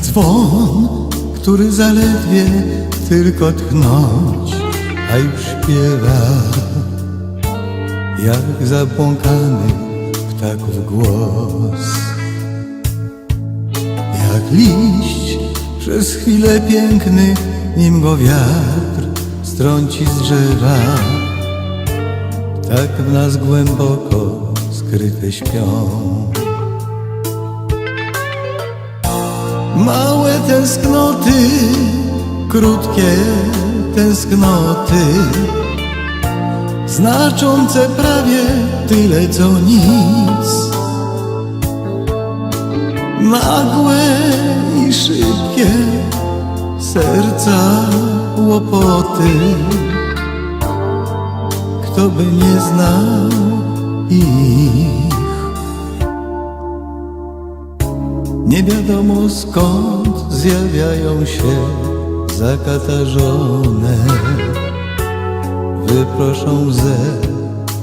dzwon, który zaledwie tylko tchnąć, a już śpiewa jak zabłąkany ptaków głos. Jak liść przez chwilę piękny, nim go wiatr strąci z drzewa, tak w nas głęboko skryte śpią. Małe tęsknoty, krótkie tęsknoty, znaczące prawie tyle co nic. Nagłe i szybkie serca łopoty, kto by nie znał ich. Nie wiadomo skąd zjawiają się zakatarzone Wyproszą łzę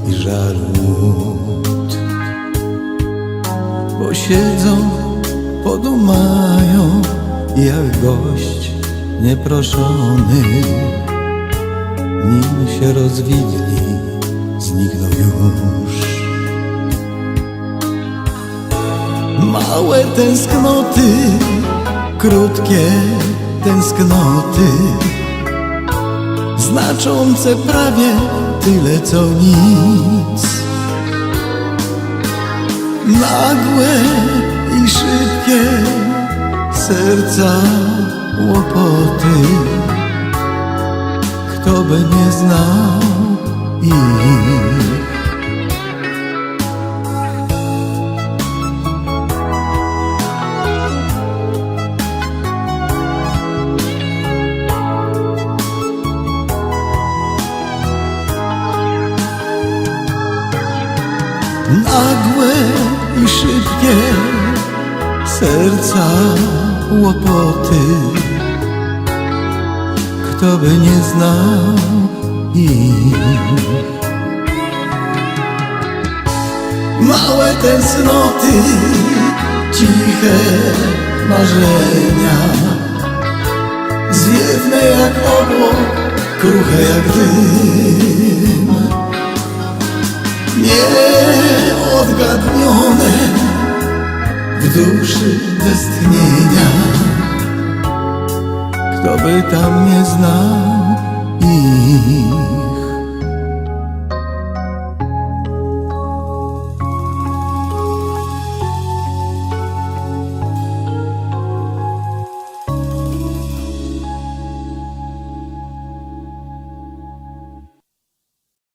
i żal łód Bo siedzą, podumają jak gość nieproszony. Nim się rozwidni, znikną już Małe tęsknoty, krótkie tęsknoty, znaczące prawie tyle co nic. Nagłe i szybkie serca łopoty, kto by nie znał ich. Nagłe i szybkie serca łopoty. Kto by nie znał ich? Małe tęsknoty, ciche marzenia, zwiewne jak obłok, kruche jak dym duszy westchnienia. Kto by tam nie znał?